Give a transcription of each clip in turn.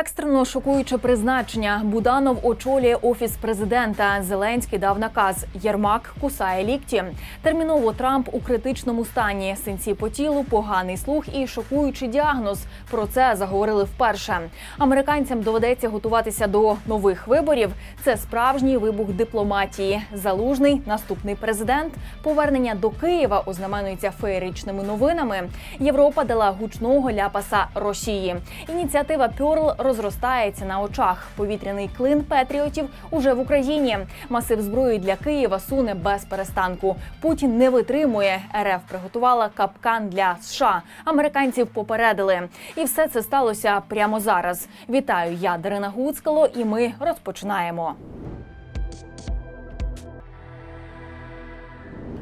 Екстрено шокуюче призначення. Буданов очолює офіс президента. Зеленський дав наказ. Єрмак кусає лікті. Терміново Трамп у критичному стані. Синці по тілу, поганий слух і шокуючий діагноз. Про це заговорили вперше. Американцям доведеться готуватися до нових виборів. Це справжній вибух дипломатії. Залужний наступний президент. Повернення до Києва ознаменується феєричними новинами. Європа дала гучного ляпаса Росії. Ініціатива Пьорл розростається на очах. Повітряний клин Петріотів уже в Україні. Масив зброї для Києва суне без перестанку. Путін не витримує. РФ приготувала капкан для США. Американців попередили. І все це сталося прямо зараз. Вітаю, я Дарина Гуцкало, і ми розпочинаємо.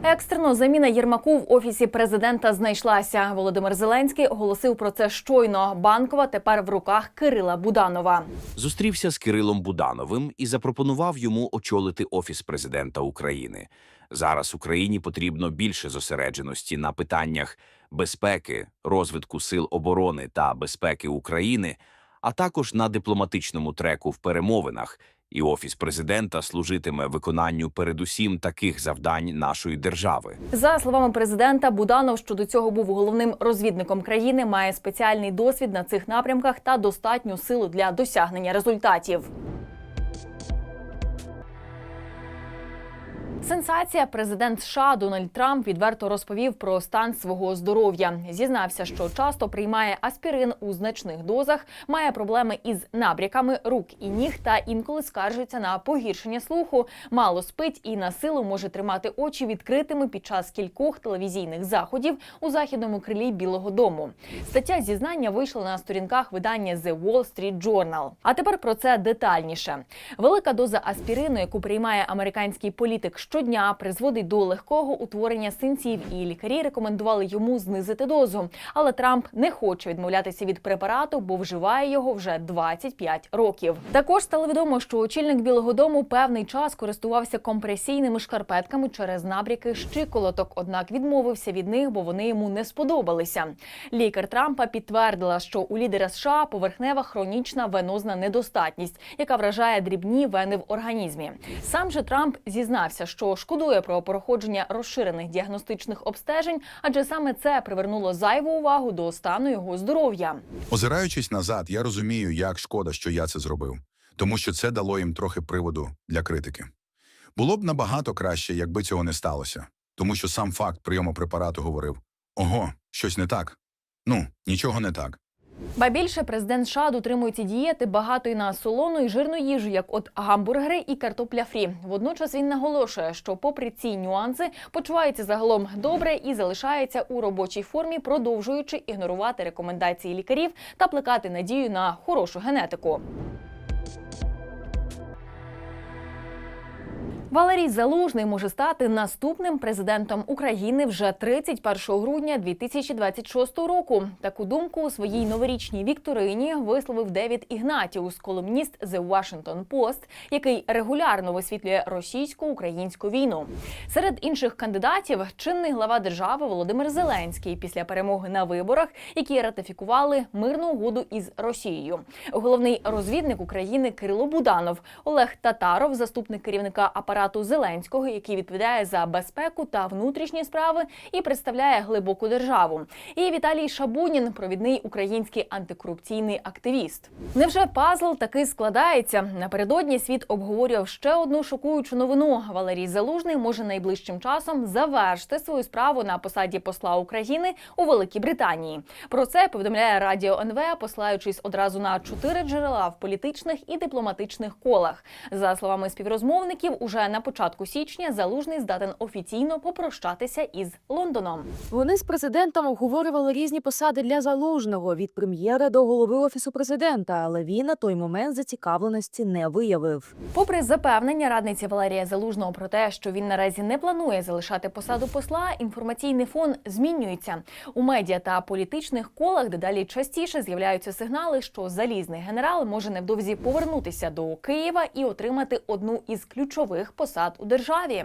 Екстрено заміна Єрмаку в офісі президента знайшлася. Володимир Зеленський оголосив про це щойно. Банкова тепер в руках Кирила Буданова. зустрівся з Кирилом Будановим і запропонував йому очолити офіс президента України. Зараз Україні потрібно більше зосередженості на питаннях безпеки, розвитку сил оборони та безпеки України, а також на дипломатичному треку в перемовинах. І офіс президента служитиме виконанню передусім таких завдань нашої держави. За словами президента, Буданов, що до цього був головним розвідником країни, має спеціальний досвід на цих напрямках та достатню силу для досягнення результатів. Сенсація президент США Дональд Трамп відверто розповів про стан свого здоров'я. Зізнався, що часто приймає аспірин у значних дозах, має проблеми із набряками рук і ніг та інколи скаржиться на погіршення слуху, мало спить і на силу може тримати очі відкритими під час кількох телевізійних заходів у західному крилі Білого Дому. Стаття зізнання вийшла на сторінках видання The Wall Street Journal. А тепер про це детальніше. Велика доза аспірину, яку приймає американський політик щодня, призводить до легкого утворення синців, і лікарі рекомендували йому знизити дозу. Але Трамп не хоче відмовлятися від препарату, бо вживає його вже 25 років. Також стало відомо, що очільник Білого Дому певний час користувався компресійними шкарпетками через набряки щиколоток, однак відмовився від них, бо вони йому не сподобалися. Лікар Трампа підтвердила, що у лідера США поверхнева хронічна венозна недостатність, яка вражає дрібні вени в організмі. Сам же Трамп зізнався, що шкодує про проходження розширених діагностичних обстежень, адже саме це привернуло зайву увагу до стану його здоров'я. Озираючись назад, я розумію, як шкода, що я це зробив, тому що це дало їм трохи приводу для критики. Було б набагато краще, якби цього не сталося, тому що сам факт прийому препарату говорив: ого, щось не так. Ну, нічого не так. Ба більше президент США дотримується дієти багатої на солону і жирну їжу, як от гамбургери і картопля фрі. Водночас він наголошує, що, попри ці нюанси, почувається загалом добре і залишається у робочій формі, продовжуючи ігнорувати рекомендації лікарів та плекати надію на хорошу генетику. Валерій Залужний може стати наступним президентом України вже 31 грудня 2026 року. Таку думку у своїй новорічній вікторині висловив Девід Ігнатіус, колумніст The Washington Post, який регулярно висвітлює російсько-українську війну. Серед інших кандидатів чинний глава держави Володимир Зеленський після перемоги на виборах, які ратифікували мирну угоду із Росією. Головний розвідник України Кирило Буданов, Олег Татаров, заступник керівника апарату Зеленського, який відповідає за безпеку та внутрішні справи і представляє глибоку державу. І Віталій Шабунін, провідний український антикорупційний активіст. Невже пазл таки складається? Напередодні світ обговорював ще одну шокуючу новину. Валерій Залужний може найближчим часом завершити свою справу на посаді посла України у Великій Британії. Про це повідомляє Радіо НВ, посилаючись одразу на чотири джерела в політичних і дипломатичних колах. За словами співрозмовників, уже на початку січня залужний здатен офіційно попрощатися із Лондоном. Вони з президентом обговорювали різні посади для залужного від прем'єра до голови офісу президента, але він на той момент зацікавленості не виявив. Попри запевнення радниці Валерія Залужного про те, що він наразі не планує залишати посаду посла, інформаційний фон змінюється у медіа та політичних колах. Дедалі частіше з'являються сигнали, що залізний генерал може невдовзі повернутися до Києва і отримати одну із ключових посад у державі.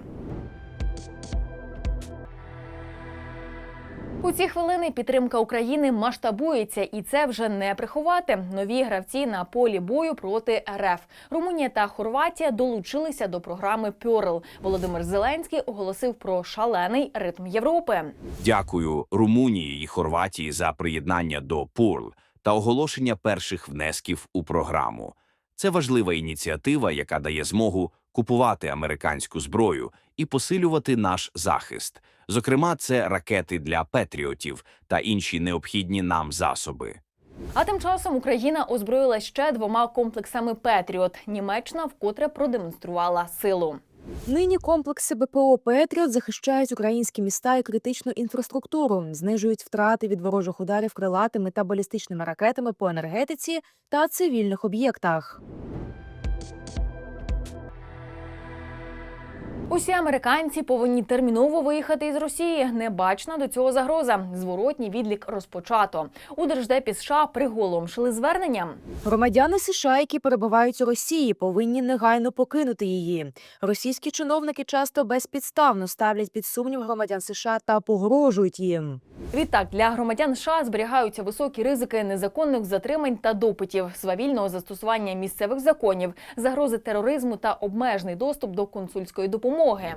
У ці хвилини підтримка України масштабується, і це вже не приховати. Нові гравці на полі бою проти РФ. Румунія та Хорватія долучилися до програми Пьорл. Володимир Зеленський оголосив про шалений ритм Європи. Дякую Румунії і Хорватії за приєднання до ПУРЛ та оголошення перших внесків у програму. Це важлива ініціатива, яка дає змогу купувати американську зброю і посилювати наш захист. Зокрема, це ракети для петріотів та інші необхідні нам засоби. А тим часом Україна озброїла ще двома комплексами Петріот. Німеччина вкотре продемонструвала силу. Нині комплекси БПО Петріот захищають українські міста і критичну інфраструктуру, знижують втрати від ворожих ударів крилатими та балістичними ракетами по енергетиці та цивільних об'єктах. Усі американці повинні терміново виїхати із Росії. Небачна до цього загроза. Зворотній відлік розпочато. У держдепі США приголомшили зверненням. Громадяни США, які перебувають у Росії, повинні негайно покинути її. Російські чиновники часто безпідставно ставлять під сумнів громадян США та погрожують їм. Відтак для громадян США зберігаються високі ризики незаконних затримань та допитів, свавільного застосування місцевих законів, загрози тероризму та обмежений доступ до консульської допомоги допомоги.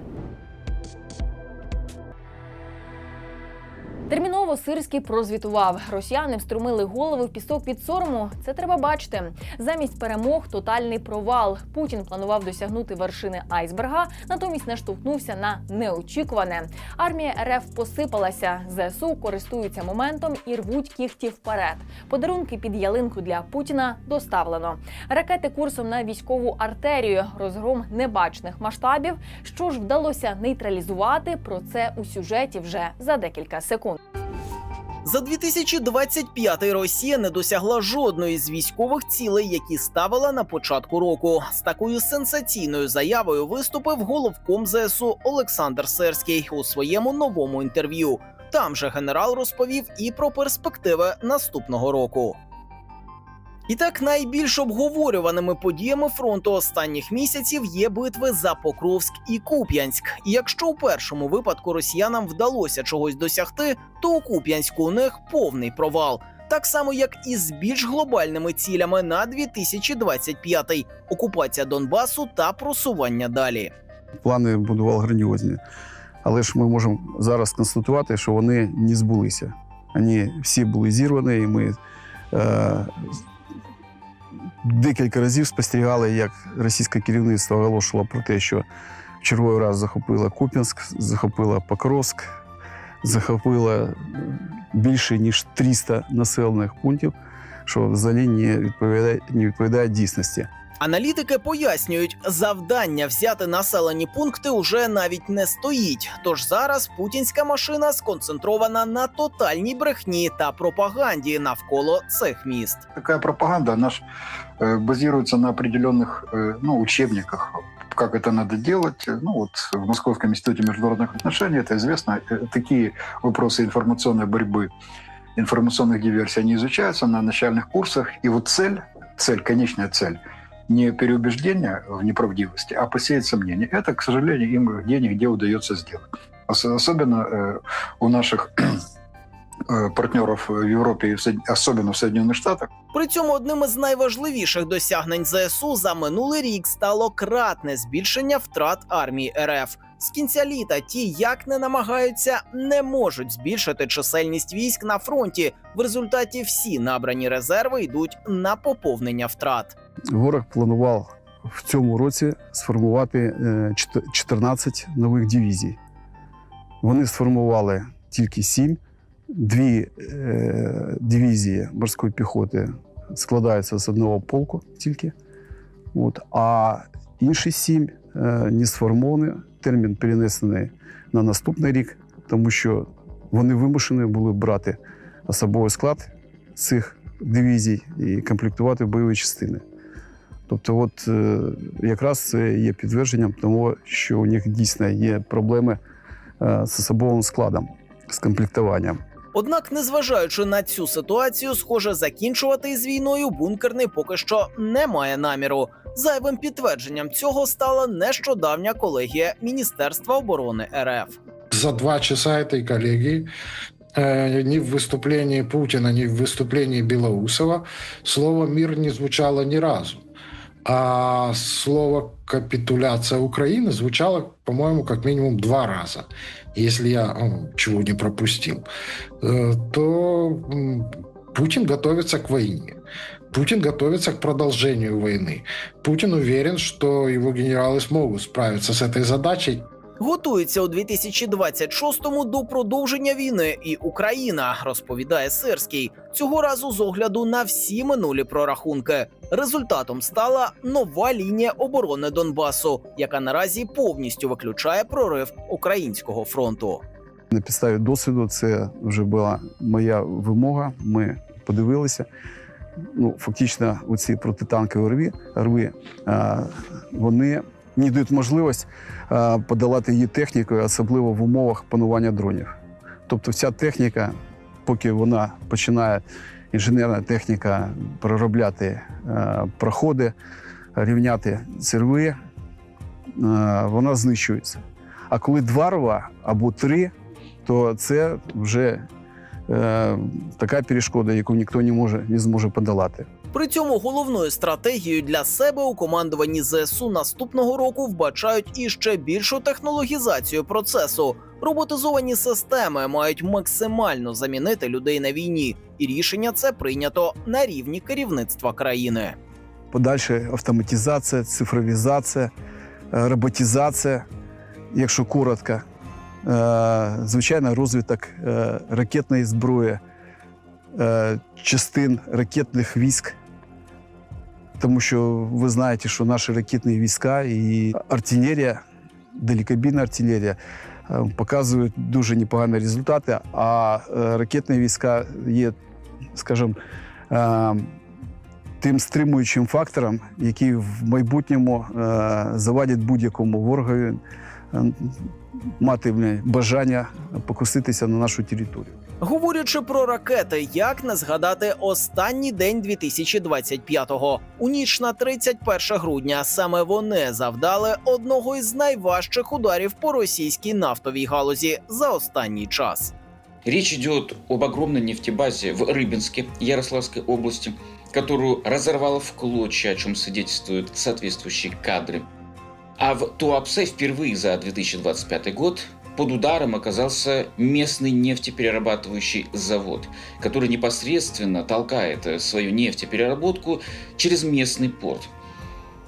Терміново Сирський прозвітував. Росіяни вструмили голови в пісок від сорому. Це треба бачити. Замість перемог тотальний провал. Путін планував досягнути вершини айсберга, натомість наштовхнувся на неочікуване. Армія РФ посипалася. ЗСУ користуються моментом і рвуть кіхті вперед. Подарунки під ялинку для Путіна доставлено. Ракети курсом на військову артерію, розгром небачних масштабів. Що ж вдалося нейтралізувати? Про це у сюжеті вже за декілька секунд. За 2025 Росія не досягла жодної з військових цілей, які ставила на початку року. З такою сенсаційною заявою виступив головком ЗСУ Олександр Серський у своєму новому інтерв'ю. Там же генерал розповів і про перспективи наступного року. І так найбільш обговорюваними подіями фронту останніх місяців є битви за Покровськ і Куп'янськ. І якщо у першому випадку росіянам вдалося чогось досягти, то у Куп'янську у них повний провал. Так само, як і з більш глобальними цілями на 2025 – окупація Донбасу та просування далі. плани будував грандіозні. Але ж ми можемо зараз констатувати, що вони не збулися. Вони всі були зірвані, і ми е, декілька разів спостерігали, як російське керівництво оголошувало про те, що в черговий раз захопила Куп'янськ, захопила Покровськ, захопила більше ніж 300 населених пунктів, що взагалі не відповідає, не відповідає дійсності. Аналітики пояснюють, завдання взяти населені пункти уже навіть не стоїть. Тож зараз путінська машина сконцентрована на тотальній брехні та пропаганді навколо цих міст. такая пропаганда, она ж, э, базируется на определенных э, ну, учебниках, как это надо делать. Ну вот в Московском институте международных отношений это известно. Э, Такие вопросы информационной борьбы, информационных диверсий, они изучаются на начальных курсах. И вот цель, цель, конечная цель, не переубеждение в неправдивости, а посеять сомнения. Это, к сожалению, им где нигде удается сделать. Ос- Особенно э, у наших э, партнеров в Европе, и в Соед- особенно в Соединенных Штатах, При цьому одним із найважливіших досягнень ЗСУ за минулий рік стало кратне збільшення втрат армії РФ. З кінця літа ті, як не намагаються, не можуть збільшити чисельність військ на фронті. В результаті всі набрані резерви йдуть на поповнення втрат. Ворог планував в цьому році сформувати е, 14 нових дивізій. Вони сформували тільки 7. Дві е, дивізії морської піхоти складаються з одного полку тільки. От, а інші сім е, не сформовані. Термін перенесений на наступний рік, тому що вони вимушені були брати особовий склад цих дивізій і комплектувати бойові частини. Тобто, от е, якраз це є підтвердженням того, що у них дійсно є проблеми е, з особовим складом, з комплектуванням. Однак, незважаючи на цю ситуацію, схоже, закінчувати із війною бункерний поки що не має наміру. Зайвим підтвердженням цього стала нещодавня колегія Міністерства оборони РФ. за два часа этой коллегии э, ни в выступлении Путина, ни в выступлении Белоусова слово «мир» не звучало ни разу. А слово «капитуляция Украины» звучало, по-моему, как минимум два раза. Если я м, чего не пропустил, э, то Путин готовится к войне. Путин готовится к продолжению войны. Путин уверен, что его генералы смогут справиться с этой задачей. Готується у 2026-му до продовження війни і Україна, розповідає Сирський. Цього разу з огляду на всі минулі прорахунки. Результатом стала нова лінія оборони Донбасу, яка наразі повністю виключає прорив українського фронту. На підставі досвіду це вже була моя вимога. Ми подивилися. Ну, фактично, оці протитанкові рви, рви вони не дають можливість подолати її технікою, особливо в умовах панування дронів. Тобто, вся техніка, поки вона починає інженерна техніка проробляти проходи, рівняти зірви, вона знищується. А коли два рва або три, то це вже е, така перешкода, яку ніхто не може не зможе подолати. При цьому головною стратегією для себе у командуванні ЗСУ наступного року вбачають іще більшу технологізацію процесу. Роботизовані системи мають максимально замінити людей на війні, і рішення це прийнято на рівні керівництва країни. Подальше автоматизація, цифровізація, е, роботизація, якщо коротко. Е, Звичайно, розвиток е, ракетної зброї, частин ракетних військ. Тому що ви знаєте, що наші ракетні війська і артилерія, далекобійна артилерія е, показують дуже непогані результати, а е, ракетні війська є, скажімо, е, тим стримуючим фактором, який в майбутньому завадить будь-якому ворогові мати бажання покуситися на нашу територію. Говорячи про ракети, як не згадати останній день 2025-го. У ніч на 31 грудня саме вони завдали одного із найважчих ударів по російській нафтовій галузі за останній час. Речь идет об огромной нефтебазе в Рыбинске, Ярославской области, которую разорвало в клочья, о чем свидетельствуют соответствующие кадры. А в Туапсе впервые за 2025 год под ударом оказался местный нефтеперерабатывающий завод, который непосредственно толкает э, свою нефтепереработку через местный порт.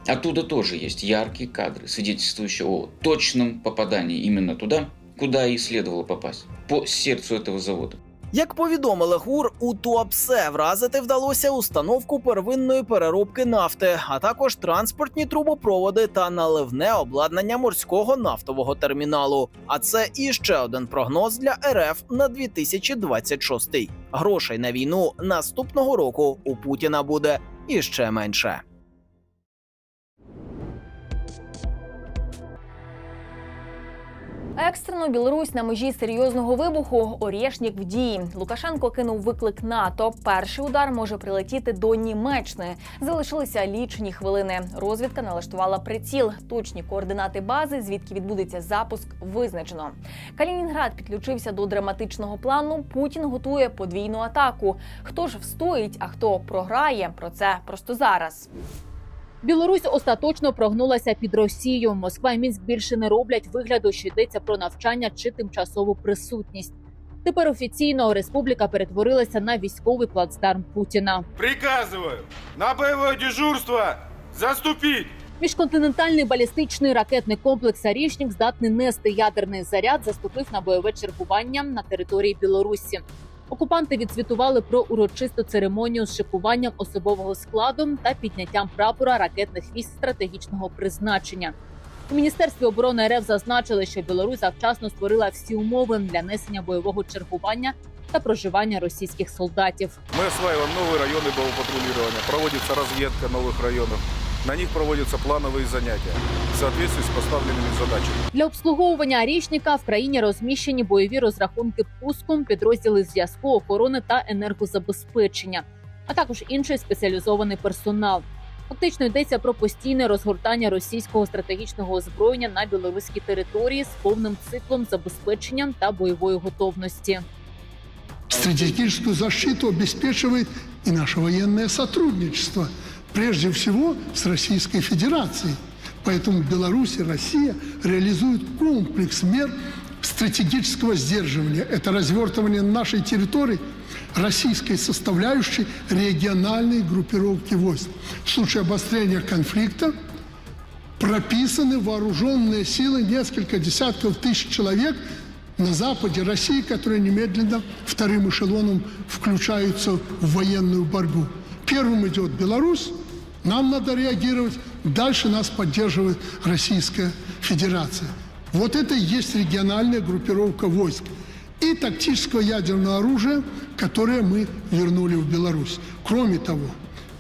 Оттуда тоже есть яркие кадры, свидетельствующие о точном попадании именно туда, куда и следовало попасть, по сердцу этого завода. Як повідомили ГУР, у Туапсе вразити вдалося установку первинної переробки нафти, а також транспортні трубопроводи та наливне обладнання морського нафтового терміналу. А це іще один прогноз для РФ на 2026. Грошей на війну наступного року у Путіна буде іще менше. Екстрено Білорусь на межі серйозного вибуху. Орєшнік в дії. Лукашенко кинув виклик НАТО. Перший удар може прилетіти до Німеччини. Залишилися лічені хвилини. Розвідка налаштувала приціл. Точні координати бази, звідки відбудеться запуск, визначено. Калінінград підключився до драматичного плану. Путін готує подвійну атаку. Хто ж встоїть, а хто програє? Про це просто зараз. Білорусь остаточно прогнулася під Росію. Москва і Мінськ більше не роблять вигляду, що йдеться про навчання чи тимчасову присутність. Тепер офіційно республіка перетворилася на військовий плацдарм Путіна. Приказываю на боевое дежурство заступить! Міжконтинентальний балістичний ракетний комплекс «Арішнік» здатний нести ядерний заряд, заступив на бойове чергування на території Білорусі. Окупанти відзвітували про урочисту церемонію з шикуванням особового складу та підняттям прапора ракетних військ стратегічного призначення. У міністерстві оборони РФ зазначили, що Білорусь завчасно створила всі умови для несення бойового чергування та проживання російських солдатів. Мы осваиваем новые районы боепатрулирования, проводится разведка новых районов. На них проводятся плановые занятия в соответствии с поставленными задачами. Для обслуговування Арішніка в країні розміщені бойові розрахунки пуском, підрозділи зв'язку, охорони та енергозабезпечення, а також інший спеціалізований персонал. Фактично йдеться про постійне розгортання російського стратегічного озброєння на білоруській території з повним циклом забезпечення та бойової готовності. Стратегическую защиту обеспечивает и наше военное сотрудничество, прежде всего с Российской Федерацией. Поэтому Беларусь и Россия реализуют комплекс мер стратегического сдерживания. Это развертывание на нашей территории российской составляющей региональной группировки войск. В случае обострения конфликта прописаны вооруженные силы, несколько десятков тысяч человек на западе России, которые немедленно вторым эшелоном включаются в военную борьбу. Первым идет Беларусь, нам надо реагировать, дальше нас поддерживает Российская Федерация. Вот это и есть региональная группировка войск и тактического ядерного оружия, которое мы вернули в Беларусь. Кроме того,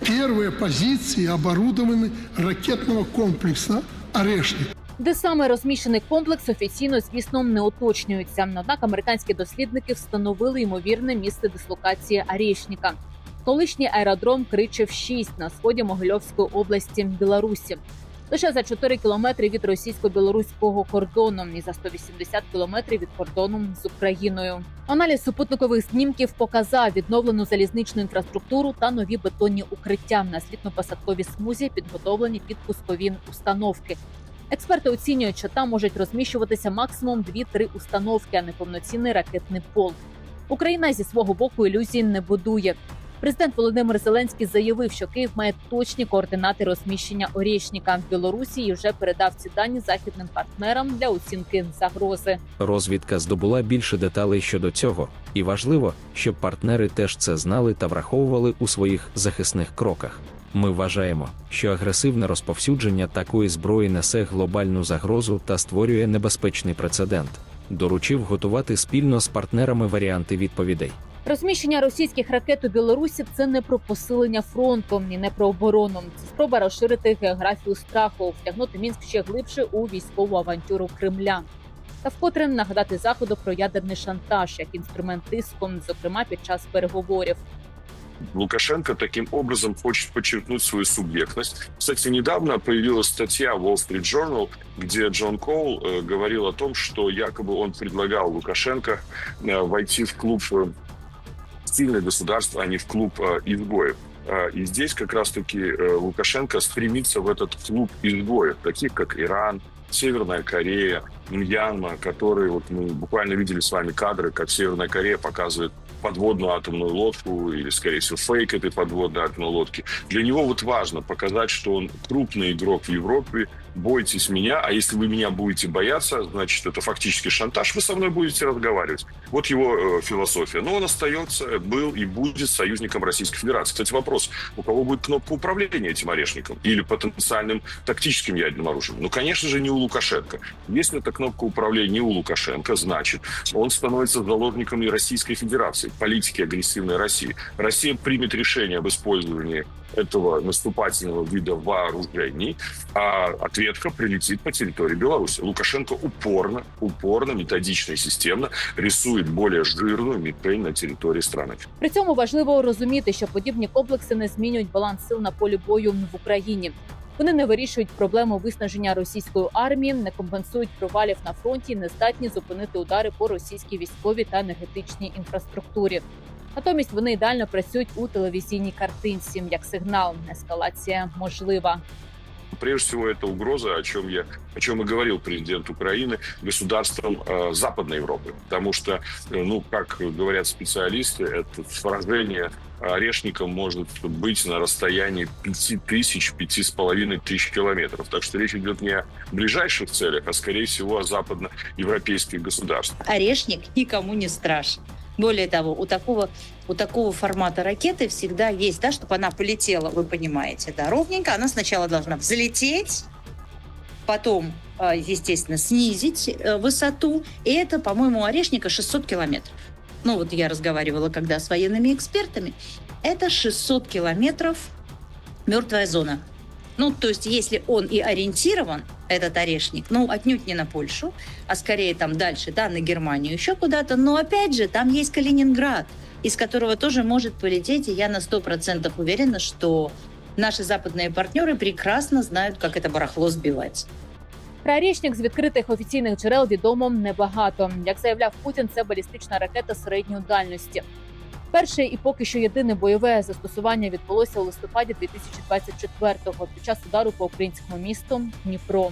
первые позиции оборудованы ракетного комплекса «Орешник». Де саме розміщений комплекс офіційно, звісно, не уточнюється. Однак американські дослідники встановили ймовірне місце дислокації Арєшніка. Колишній аеродром Кричев 6 на сході Могильовської області Білорусі. Лише за 4 кілометри від російсько-білоруського кордону і за 180 кілометрів від кордону з Україною. Аналіз супутникових знімків показав відновлену залізничну інфраструктуру та нові бетонні укриття на слідно-посадковій смузі, підготовлені під пускові установки. Експерти оцінюють, що там можуть розміщуватися максимум 2-3 установки, а не повноцінний ракетний полк. Україна зі свого боку ілюзій не будує. Президент Володимир Зеленський заявив, що Київ має точні координати розміщення Орєшніка в Білорусі і вже передав ці дані західним партнерам для оцінки загрози. Розвідка здобула більше деталей щодо цього, і важливо, щоб партнери теж це знали та враховували у своїх захисних кроках. Ми вважаємо, що агресивне розповсюдження такої зброї несе глобальну загрозу та створює небезпечний прецедент. Доручив готувати спільно з партнерами варіанти відповідей. Розміщення російських ракет у Білорусі це не про посилення фронту і не про оборону. Це спроба розширити географію страху, втягнути мінськ ще глибше у військову авантюру Кремля. Та вкотре нагадати заходу про ядерний шантаж як інструмент тиску, зокрема під час переговорів. Лукашенко таким образом хочет подчеркнуть свою субъектность. Кстати, недавно появилась статья в Wall Street Journal, где Джон Коул э, говорил о том, что якобы он предлагал Лукашенко э, войти в клуб э, сильных государств, а не в клуб э, изгоев. Э, И здесь как раз-таки э, Лукашенко стремится в этот клуб изгоев, таких как Иран, Северная Корея, Мьянма, которые вот мы буквально видели с вами кадры, как Северная Корея показывает подводную атомную лодку или, скорее всего, фейк этой подводной атомной лодки. Для него вот важно показать, что он крупный игрок в Европе, бойтесь меня, а если вы меня будете бояться, значит, это фактически шантаж, вы со мной будете разговаривать. Вот его э, философия. Но он остается, был и будет союзником Российской Федерации. Кстати, вопрос, у кого будет кнопка управления этим орешником или потенциальным тактическим ядерным оружием? Ну, конечно же, не у Лукашенко. Если эта кнопка управления не у Лукашенко, значит, он становится заложником и Российской Федерации, политики агрессивной России. Россия примет решение об использовании этого наступательного вида вооружений, а ответка прилетит по территории Беларуси. Лукашенко упорно, упорно, методично и системно рисует более жирную мишень на территории страны. При цьому важливо розуміти, що подібні комплекси не змінюють баланс сил на полі бою в Україні. Вони не вирішують проблему виснаження російської армії, не компенсують провалів на фронті, не здатні зупинити удари по російській військовій та енергетичній інфраструктурі. Натомість вони ідеально працюють у телевізійній картинці як сигнал. Ескалація можлива. Прежде всего, это угроза, о чем я, о чем и говорил президент Украины, государствам э, Западной Европы. Потому что, э, ну, как говорят специалисты, это сражение орешником может быть на расстоянии 5 тысяч, 5,5 тысяч километров. Так что речь идет не о ближайших целях, а, скорее всего, о западноевропейских государствах. Орешник никому не страшен. Более того, у такого, у такого формата ракеты всегда есть, да, чтобы она полетела, вы понимаете, да, ровненько. Она сначала должна взлететь, потом, э, естественно, снизить э, высоту. И это, по-моему, у орешника 600 километров. Ну, вот я разговаривала когда с военными экспертами. Это 600 километров мертвая зона. Ну, то есть, если он и ориентирован, этот орешник, ну, отнюдь не на Польшу, а скорее там дальше, да, на Германию, еще куда-то. Но, опять же, там есть Калининград, из которого тоже может полететь, и я на 100% уверена, что наши западные партнеры прекрасно знают, как это барахло сбивать. Про «Орєшнік» з відкритих офіційних джерел відомо небагато. Як заявляв Путін, це балістична ракета середньої дальності. Перше і поки що єдине бойове застосування відбулося у листопаді 2024-го під час удару по українському місту Дніпро.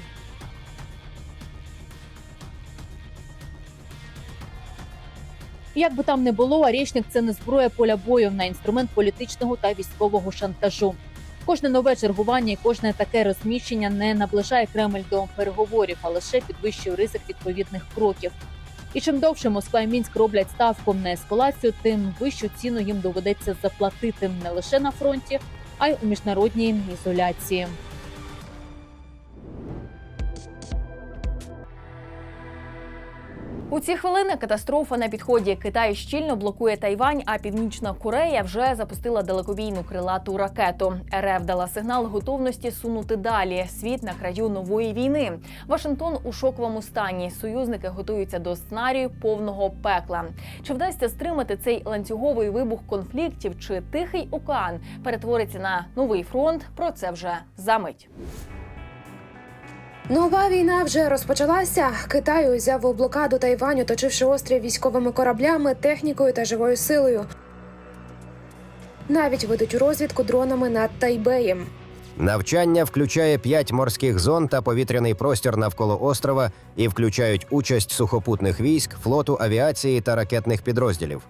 Як би там не було, Арєшник – це не зброя поля бою, на інструмент політичного та військового шантажу. Кожне нове чергування і кожне таке розміщення не наближає Кремль до переговорів, а лише підвищує ризик відповідних кроків. І чим довше Москва і Мінськ роблять ставку на ескалацію, тим вищу ціну їм доведеться заплатити не лише на фронті, а й у міжнародній ізоляції. У ці хвилини катастрофа на підході. Китай щільно блокує Тайвань, а Північна Корея вже запустила далекобійну крилату ракету. РФ дала сигнал готовності сунути далі. Світ на краю нової війни. Вашингтон у шоковому стані. Союзники готуються до сценарію повного пекла. Чи вдасться стримати цей ланцюговий вибух конфліктів? Чи тихий океан перетвориться на новий фронт? Про це вже за мить. Нова війна вже розпочалася. Китай узяв у блокаду Тайвань, оточивши острів військовими кораблями, технікою та живою силою. Навіть ведуть розвідку дронами над Тайбеєм. Навчання включає п'ять морських зон та повітряний простір навколо острова і включають участь сухопутних військ, флоту авіації та ракетних підрозділів.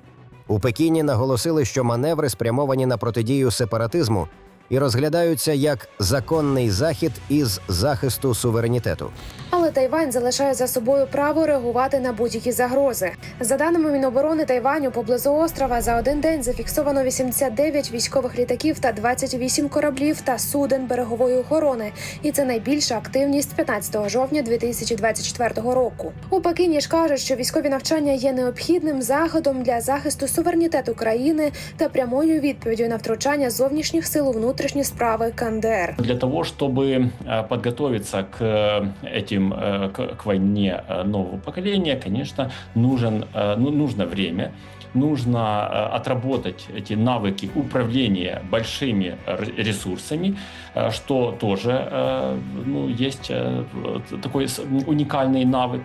У Пекіні наголосили, що маневри спрямовані на протидію сепаратизму і розглядаються як законний захід із захисту суверенітету. Але Тайвань залишає за собою право реагувати на будь-які загрози. За даними Міноборони Тайваню, поблизу острова за один день зафіксовано 89 військових літаків та 28 кораблів та суден берегової охорони. І це найбільша активність 15 жовтня 2024 року. У Пекіні ж кажуть, що військові навчання є необхідним заходом для захисту суверенітету країни та прямою відповіддю на втручання зовнішніх сил у внутрішні справи КНДР. Для того, чтобы э, подготовиться к э, этим э, к, к войне э, нового поколения, конечно, нужен, э, ну, нужно время, нужно э, отработать эти навыки управления большими р- ресурсами, э, что тоже э, ну, есть э, вот такой с- уникальный навык.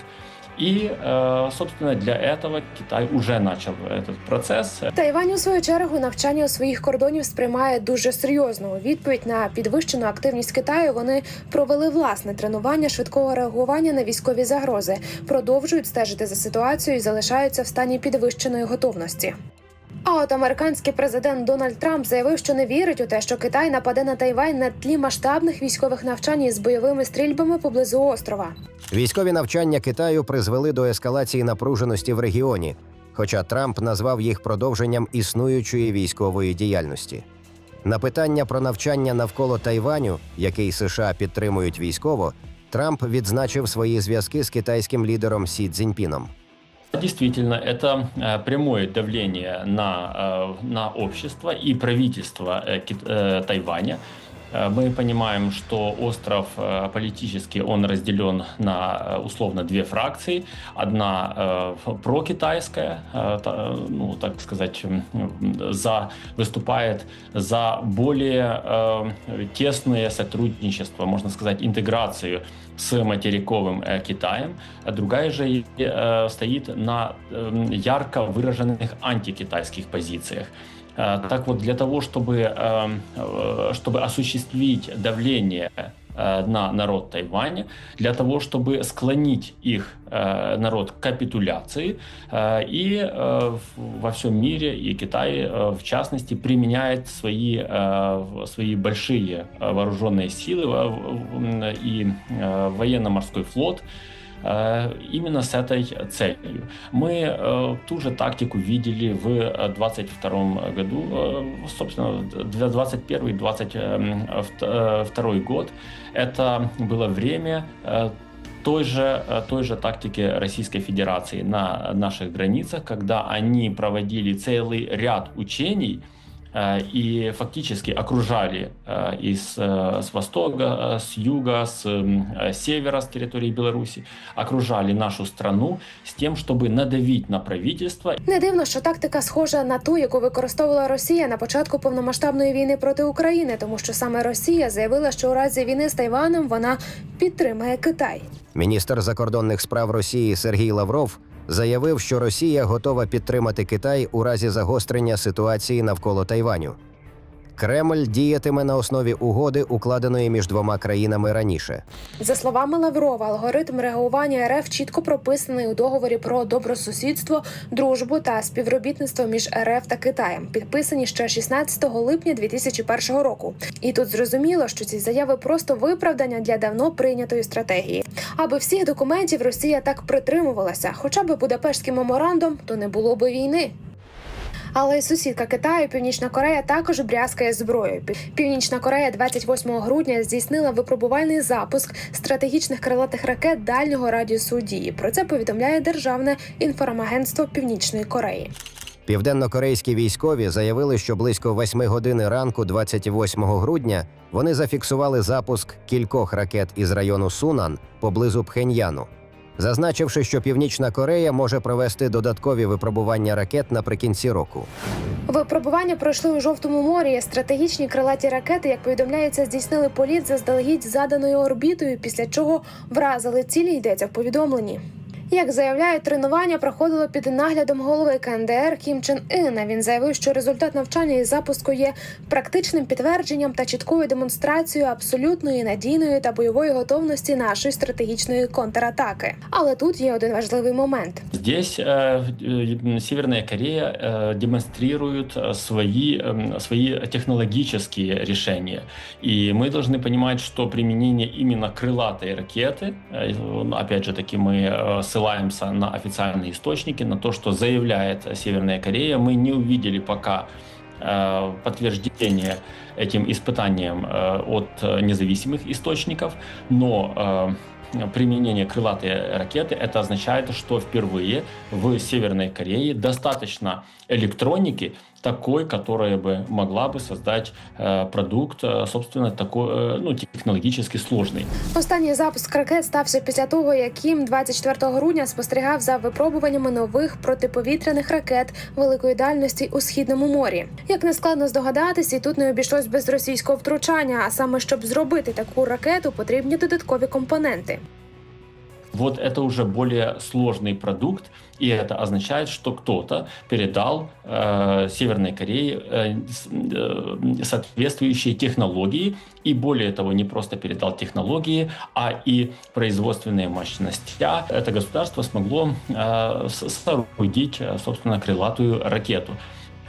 И, э, собственно, для этого Китай уже начал этот процесс. Тайвань у свою чергу навчання у своїх кордонів сприймає дуже серйозно. У відповідь на підвищену активність Китаю вони провели власне тренування швидкого реагування на військові загрози, продовжують стежити за ситуацією і залишаються в стані підвищеної готовності. От американський президент Дональд Трамп заявив, що не вірить у те, що Китай нападе на Тайвань на тлі масштабних військових навчань із бойовими стрільбами поблизу острова. Військові навчання Китаю призвели до ескалації напруженості в регіоні, хоча Трамп назвав їх продовженням існуючої військової діяльності. На питання про навчання навколо Тайваню, який США підтримують військово, Трамп відзначив свої зв'язки з китайським лідером Сі Цзіньпіном. Действительно, это э, прямое давление на, э, на общество и правительство э, Кит- э, Тайваня. Э, Мы понимаем, что остров э, политически он разделен на э, условно две фракции. Одна прокитайская, та- ну так сказать, за выступает за более тесное сотрудничество, можно сказать, интеграцию с материковым Китаем, а другая же стоит на ярко выраженных антикитайских позициях. Э, Так вот, для того, чтобы, э, э, чтобы осуществить давление э, на народ Тайваня, для того, чтобы склонить их народ к капитуляции, и во всем мире, и Китай, в частности, применяет свои, свои большие вооруженные силы и военно-морской флот именно с этой целью. Мы э, ту же тактику видели в 22 году, э, собственно, 21-22 год. Это было время э, той же, э, той же тактики Российской Федерации на наших границах, когда они проводили целый ряд учений, э, и фактически окружали э, из, э, с востока, э, с юга, с м, э, севера, с территории Беларуси, окружали нашу страну с тем, чтобы надавить на правительство Не дивно, що тактика схожа на ту, яку використовувала Росія на початку повномасштабної війни проти України, тому що саме Росія заявила, що у разі війни з Тайваном вона підтримає Китай. Міністр закордонних справ Росії Сергій Лавров заявив, що Росія готова підтримати Китай у разі загострення ситуації навколо Тайваню. Кремль діятиме на основі угоди, укладеної між двома країнами раніше. За словами Лаврова, алгоритм реагування РФ чітко прописаний у договорі про добросусідство, дружбу та співробітництво між РФ та Китаєм, підписані ще 16 липня 2001 року. І тут зрозуміло, що ці заяви просто виправдання для давно прийнятої стратегії. Аби всіх документів Росія так притримувалася, хоча б Будапештський меморандум, то не було би війни. Але сусідка Китаю, Північна Корея, також брязкає зброєю. Північна Корея 28 грудня здійснила випробувальний запуск стратегічних крилатих ракет дальнього радіусу дії. Про це повідомляє державне інформагентство Північної Кореї. Південнокорейські військові заявили, що близько 8 години ранку, 28 грудня, вони зафіксували запуск кількох ракет із району Сунан поблизу Пхеньяну, зазначивши, що Північна Корея може провести додаткові випробування ракет наприкінці року. Випробування пройшли у жовтому морі. Стратегічні крилаті ракети, як повідомляється, здійснили політ заздалегідь заданою орбітою, після чого вразили цілі. Йдеться в повідомленні. Як заявляють, тренування проходило під наглядом голови КНДР Кім Чен Іна. Він заявив, що результат навчання і запуску є практичним підтвердженням та чіткою демонстрацією абсолютної надійної та бойової готовності нашої стратегічної контратаки. Але тут є один важливий момент. Здесь э, э, Северная Корея э, демонстрирует э, свои, э, свои технологические решения. И мы должны понимать, что применение именно крылатой ракеты, э, опять же таки мы э, с ссылаемся на официальные источники, на то, что заявляет Северная Корея, мы не увидели пока э, подтверждение этим испытаниям э, от независимых источников, но э, применение крылатой ракеты, это означает, что впервые в Северной Корее достаточно электроники такой, которая бы могла бы создать э, продукт, э, собственно, такой, э, ну, технологически сложный. Останній запуск ракет стався після того, як Кім 24 грудня спостерігав за випробуваннями нових протиповітряних ракет великої дальності у східному морі. Як не складно здогадатись, і тут не обійшлось без російського втручання. А саме щоб зробити таку ракету, потрібні додаткові компоненти. Вот это уже более сложный продукт, и это означает, что кто-то передал э, Северной Корее э, э, соответствующие технологии, и более того, не просто передал технологии, а и производственные мощности. Это государство смогло э, соорудить, э, собственно, крылатую ракету.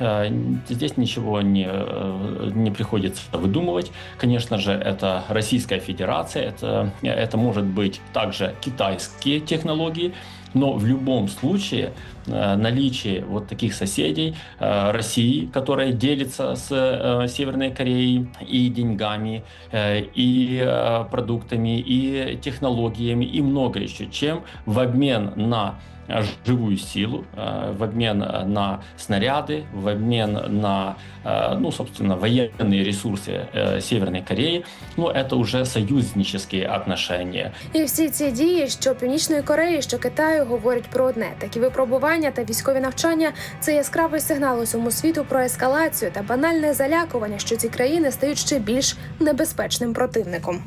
Э, Здесь ничего не, э, не приходится выдумывать. Конечно же, это Российская Федерация, это, это может быть также китайские технологии, но в любом случае э, наличие вот таких соседей э, России, которая делится с э, Северной Кореей и деньгами, э, и э, продуктами, и технологиями, и много еще чем, в обмен на э, живую силу, э, в обмен э, на снаряды, в обмен на, э, ну, собственно, военные ресурсы э, Северной Кореи, ну, это уже союзнические отношения. І всі ці дії, що Північної Кореї, що Китаю, говорять про одне: такі випробування та військові навчання це яскравий сигнал усьому світу про ескалацію та банальне залякування, що ці країни стають ще більш небезпечним противником.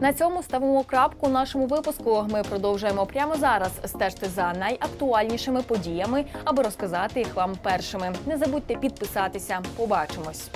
На цьому ставимо крапку нашому випуску. Ми продовжуємо прямо зараз стежити за найактуальнішими подіями, аби розказати їх вам першими. Не забудьте підписатися. Побачимось.